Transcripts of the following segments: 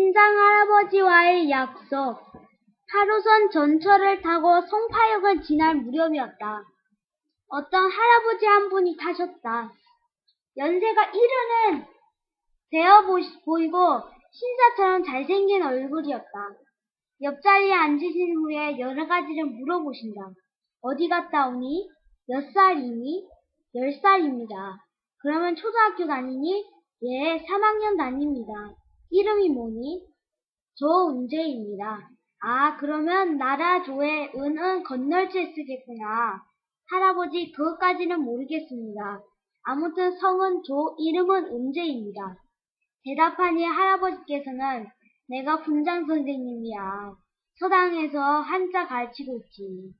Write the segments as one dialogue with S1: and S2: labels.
S1: 훈장 할아버지와의 약속. 하루선 전철을 타고 송파역을 지날 무렵이었다. 어떤 할아버지 한 분이 타셨다. 연세가 이르는 되어 보이고 신사처럼 잘생긴 얼굴이었다. 옆자리에 앉으신 후에 여러 가지를 물어보신다. 어디 갔다 오니? 몇 살이니? 열 살입니다. 그러면 초등학교 다니니? 예, 3학년 다닙니다. 이름이 뭐니? 조은재입니다. 아, 그러면 나라 조의 은은 건널채 쓰겠구나. 할아버지, 그것까지는 모르겠습니다. 아무튼 성은 조, 이름은 은재입니다. 대답하니 할아버지께서는 내가 분장 선생님이야. 서당에서 한자 가르치고 있지.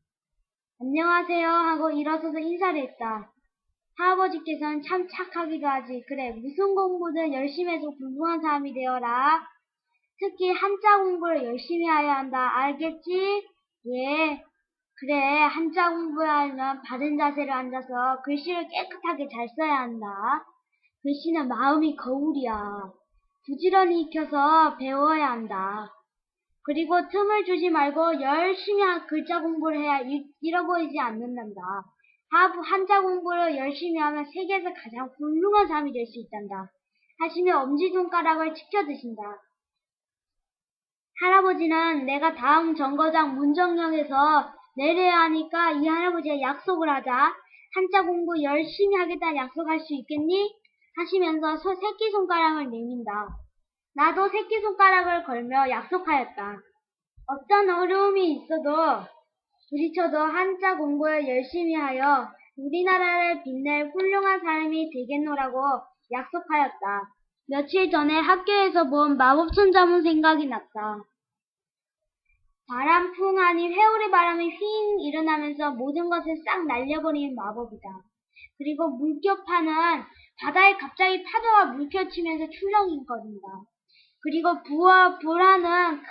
S1: 안녕하세요 하고 일어서서 인사를 했다. 할아버지께서는 참 착하기도 하지. 그래, 무슨 공부든 열심히 해서 훌륭한 사람이 되어라. 특히 한자 공부를 열심히 해야 한다. 알겠지? 예. 그래, 한자 공부하려면 바른 자세로 앉아서 글씨를 깨끗하게 잘 써야 한다. 글씨는 마음이 거울이야. 부지런히 익혀서 배워야 한다. 그리고 틈을 주지 말고 열심히 한- 글자 공부를 해야 잃- 잃어버리지 않는단다. 하- 한자 공부를 열심히 하면 세계에서 가장 훌륭한 사람이 될 수 있단다. 하시며 엄지손가락을 치켜 드신다. 할아버지는 내가 다음 정거장 문정역에서 내려야 하니까 이 할아버지가 약속을 하자. 한자 공부 열심히 하겠다 약속할 수 있겠니? 하시면서 소- 새끼손가락을 내민다. 나도 새끼손가락을 걸며 약속하였다. 어떤 어려움이 있어도 부딪혀도 한자 공부를 열심히 하여 우리나라를 빛낼 훌륭한 사람이 되겠노라고 약속하였다. 며칠 전에 학교에서 본 마법천 자문 생각이 났다. 바람풍 아닌 회오리 바람이 휘잉 일어나면서 모든 것을 싹 날려버리는 마법이다. 그리고 물결파는 바다에 갑자기 파도가 물결치면서 출렁거린다. 그리고 부와 불하는 큰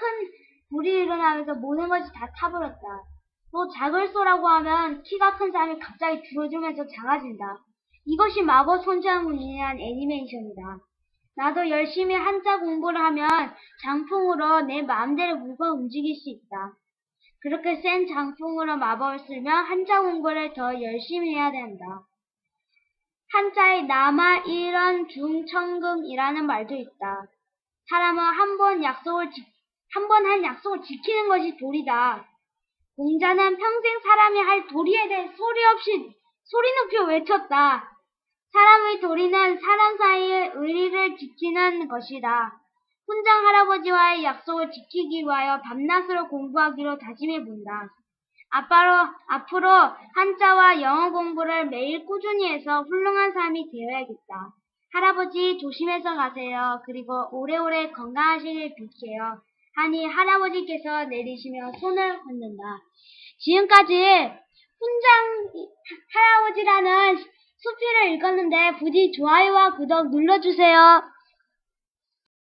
S1: 불이 일어나면서 모든 것이 다 타버렸다. 또 자글소라고 하면 키가 큰 사람이 갑자기 줄어들면서 작아진다. 이것이 마법 천자문이 란 애니메이션이다. 나도 열심히 한자 공부를 하면 장풍으로 내 마음대로 물건 움직일 수 있다. 그렇게 센 장풍으로 마법을 쓰면 한자 공부를 더 열심히 해야 된다. 한자에 남아 일원 중천금이라는 말도 있다. 사람은 한 번 약속을 한 번 한 약속을 지키는 것이 도리다. 공자는 평생 사람이 할 도리에 대해 소리 없이 소리 높이 외쳤다. 사람의 도리는 사람 사이의 의리를 지키는 것이다. 훈장 할아버지와의 약속을 지키기 위하여 밤낮으로 공부하기로 다짐해 본다. 앞으로, 앞으로 한자와 영어 공부를 매일 꾸준히 해서 훌륭한 사람이 되어야겠다. 할아버지 조심해서 가세요. 그리고 오래오래 건강하시길 빌게요. 하니 할아버지께서 내리시며 손을 흔든다. 지금까지 훈장 할아버지라는 수필을 읽었는데 부디 좋아요와 구독 눌러주세요.